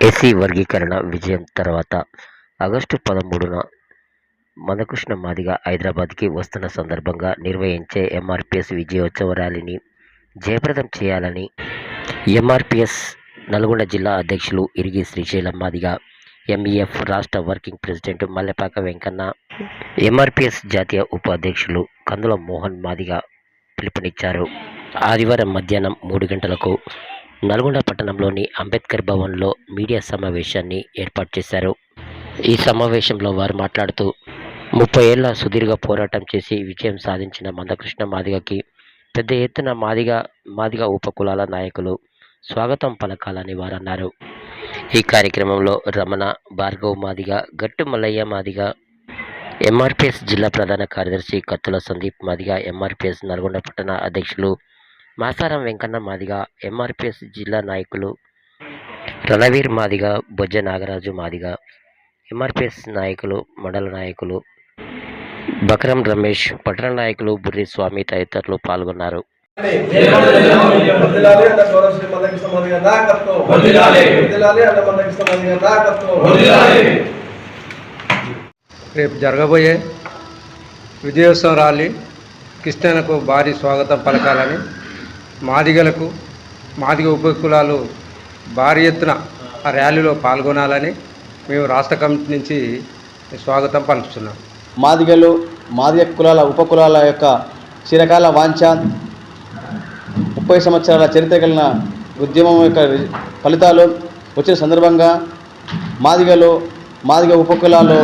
SC వర్గీకరణ విజయం తర్వాత ఆగస్టు పదమూడున మదకృష్ణ మాదిగ హైదరాబాద్కి వస్తున్న సందర్భంగా నిర్వహించే ఎంఆర్పిఎస్ విజయోత్సవ ర్యాలీని జయప్రదం చేయాలని ఎంఆర్పిఎస్ నల్గొండ జిల్లా అధ్యక్షులు ఇరిగి శ్రీశైలం మాదిగ ఎంఈఎఫ్ రాష్ట్ర working president Mallepaka Venkanna MRPS జాతీయ ఉపాధ్యక్షులు కందుల మోహన్ మాదిగ పిలుపునిచ్చారు. ఆదివారం మధ్యాహ్నం మూడు గంటలకు నల్గొండ పట్టణంలోని అంబేద్కర్ భవన్లో మీడియా సమావేశాన్ని ఏర్పాటు చేశారు. ఈ సమావేశంలో వారు మాట్లాడుతూ ముప్పై ఏళ్ళ సుదీర్ఘ పోరాటం చేసి విజయం సాధించిన మందకృష్ణ మాదిగకి పెద్ద ఎత్తున మాదిగ మాదిగ ఉపకులాల నాయకులు స్వాగతం పలకాలని వారు అన్నారు ఈ కార్యక్రమంలో రమణ భార్గవ్ మాదిగ గట్టు మల్లయ్య మాదిగ ఎంఆర్పిఎస్ జిల్లా ప్రధాన కార్యదర్శి కత్తుల సందీప్ మాదిగ ఎంఆర్పిఎస్ నల్గొండ పట్టణ అధ్యక్షులు మాసారం వెంకన్న మాదిగ ఎంఆర్పిఎస్ జిల్లా నాయకులు రణవీర్ మాదిగ బొజ్జ నాగరాజు మాదిగ ఎంఆర్పిఎస్ నాయకులు మండల నాయకులు బకరం రమేష్ పట్టణ నాయకులు బుర్రి స్వామి తదితరులు పాల్గొన్నారు. నాయకత్వం నాయకత్వం రేపు జరగబోయే విజయోత్సవం ర్యాలీ క్రిస్టియన్లకు భారీ స్వాగతం పలకాలని మాదిగలకు మాదిగ ఉపకులాలు భారీ ఎత్తున ఆ ర్యాలీలో పాల్గొనాలని మేము రాష్ట్ర కమిటీ నుంచి స్వాగతం పలుకుతున్నాం. మాదిగలు మాదిగ కులాల ఉపకులాల యొక్క చిరకాల వాంఛ ముప్పై సంవత్సరాల చరిత్ర కలిగిన ఉద్యమం యొక్క ఫలితాలు వచ్చిన సందర్భంగా మాదిగలు మాదిగ ఉపకులాలు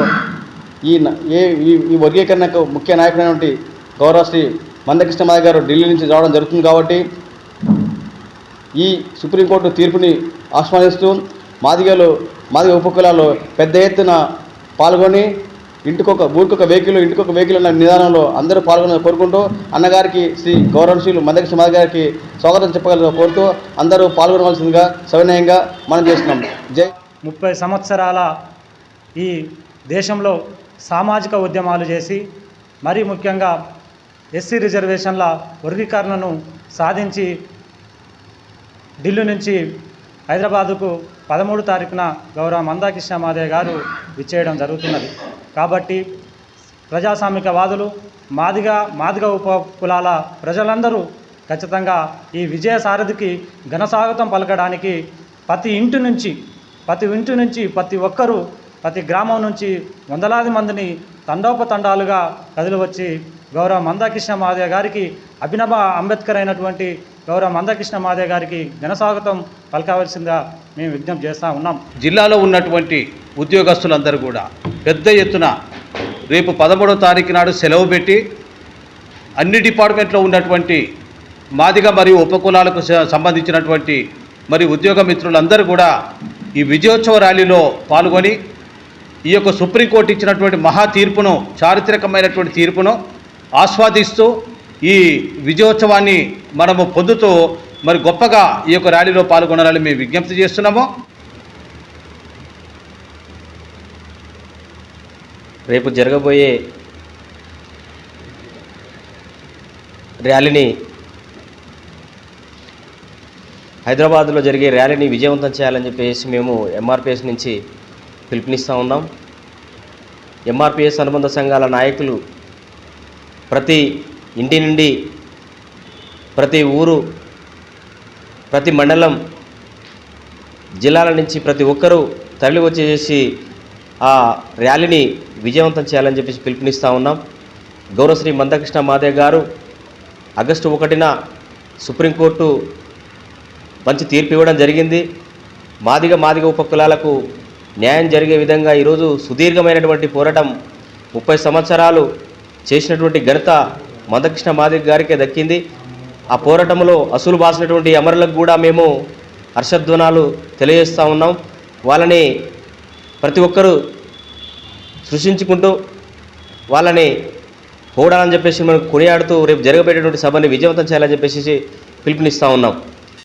ఈ ఏ ఈ- ఈ వర్గీకరణకు ముఖ్య నాయకుడైనటువంటి గౌరవ శ్రీ మందకృష్ణ మాది గారు ఢిల్లీ నుంచి రావడం జరుగుతుంది కాబట్టి ఈ సుప్రీంకోర్టు తీర్పుని ఆస్వాదిస్తూ మాదిగలు మాదిగ ఉపకులాల్లో పెద్ద ఎత్తున పాల్గొని ఇంటికొక ఊరికొక వెహికల్ ఇంటికొక వెహికల్ అన్న నిదానంలో అందరూ పాల్గొన కోరుకుంటూ అన్నగారికి శ్రీ గౌరవశీలు మందకృష్ణ మాదిగ గారికి స్వాగతం చెప్పగల కోరుతూ అందరూ పాల్గొనవలసిందిగా సవినయంగా మనం చేస్తున్నాం. జై ముప్పై సంవత్సరాల ఈ దేశంలో సామాజిక ఉద్యమాలు చేసి మరీ ముఖ్యంగా ఎస్సీ రిజర్వేషన్ల వర్గీకరణను సాధించి ఢిల్లీ నుంచి హైదరాబాదుకు పదమూడు తారీఖున గౌరవ మందాకృష్ణ మాదయ్య గారు విచ్చేయడం జరుగుతున్నది. కాబట్టి ప్రజాస్వామికవాదులు మాదిగ మాదిగ ఉప కులాల ప్రజలందరూ ఖచ్చితంగా ఈ విజయ సారథికి ఘనస్వాగతం పలకడానికి ప్రతి ఇంటి నుంచి ప్రతి ఇంటి నుంచి ప్రతి ఒక్కరూ ప్రతి గ్రామం నుంచి వందలాది మందిని తండోపతండాలుగా కదిలి వచ్చి గౌరవ మందాకృష్ణ మాదయ్య గారికి అభినవ అంబేద్కర్ అయినటువంటి గౌరవ మందాకృష్ణ మాదయ్య గారికి ఘనస్వాగతం పలకవలసిందిగా మేము విజ్ఞప్తి చేస్తూ ఉన్నాం. జిల్లాలో ఉన్నటువంటి ఉద్యోగస్తులందరూ కూడా పెద్ద ఎత్తున రేపు పదమూడవ తారీఖు నాడు సెలవు పెట్టి అన్ని డిపార్ట్మెంట్లో ఉన్నటువంటి మాదిగ మరియు ఉపకులాలకు సంబంధించినటువంటి మరి ఉద్యోగ మిత్రులందరూ కూడా ఈ విజయోత్సవ ర్యాలీలో పాల్గొని ఈ యొక్క సుప్రీంకోర్టు ఇచ్చినటువంటి మహా తీర్పును చారిత్రకమైనటువంటి తీర్పును ఆస్వాదిస్తూ ఈ విజయోత్సవాన్ని మనము పొందుతూ మరి గొప్పగా ఈ యొక్క ర్యాలీలో పాల్గొనాలని మేము విజ్ఞప్తి చేస్తున్నాము. రేపు జరగబోయే ర్యాలీని హైదరాబాద్లో జరిగే ర్యాలీని విజయవంతం చేయాలని చెప్పేసి మేము ఎంఆర్పిఎస్ నుంచి పిలుపునిస్తూ ఉన్నాం. ఎంఆర్పిఎస్ అనుబంధ సంఘాల నాయకులు ప్రతి ఇంటి నుండి ప్రతి ఊరు ప్రతి మండలం జిల్లాల నుంచి ప్రతి ఒక్కరూ తరలి వచ్చేసి ఆ ర్యాలీని విజయవంతం చేయాలని చెప్పేసి పిలుపునిస్తూ ఉన్నాం. గౌరవశ్రీ మందకృష్ణ మాదే గారు ఆగస్టు ఒకటిన సుప్రీంకోర్టు మంచి తీర్పు ఇవ్వడం జరిగింది. మాదిగ మాదిగ ఉపకులాలకు న్యాయం జరిగే విధంగా ఈరోజు సుదీర్ఘమైనటువంటి పోరాటం ముప్పై సంవత్సరాలు చేసినటువంటి ఘనత మందకృష్ణ మాదిరి గారికే దక్కింది. ఆ పోరాటంలో అసలు బాసినటువంటి అమరులకు కూడా మేము హర్షధ్వనాలు తెలియజేస్తూ ఉన్నాం. వాళ్ళని ప్రతి ఒక్కరూ సృష్టించుకుంటూ వాళ్ళని పోడాలని చెప్పేసి మనం కొనియాడుతూ రేపు జరగబెట్టేటువంటి సభని విజయవంతం చేయాలని చెప్పేసి పిలుపునిస్తూ ఉన్నాం.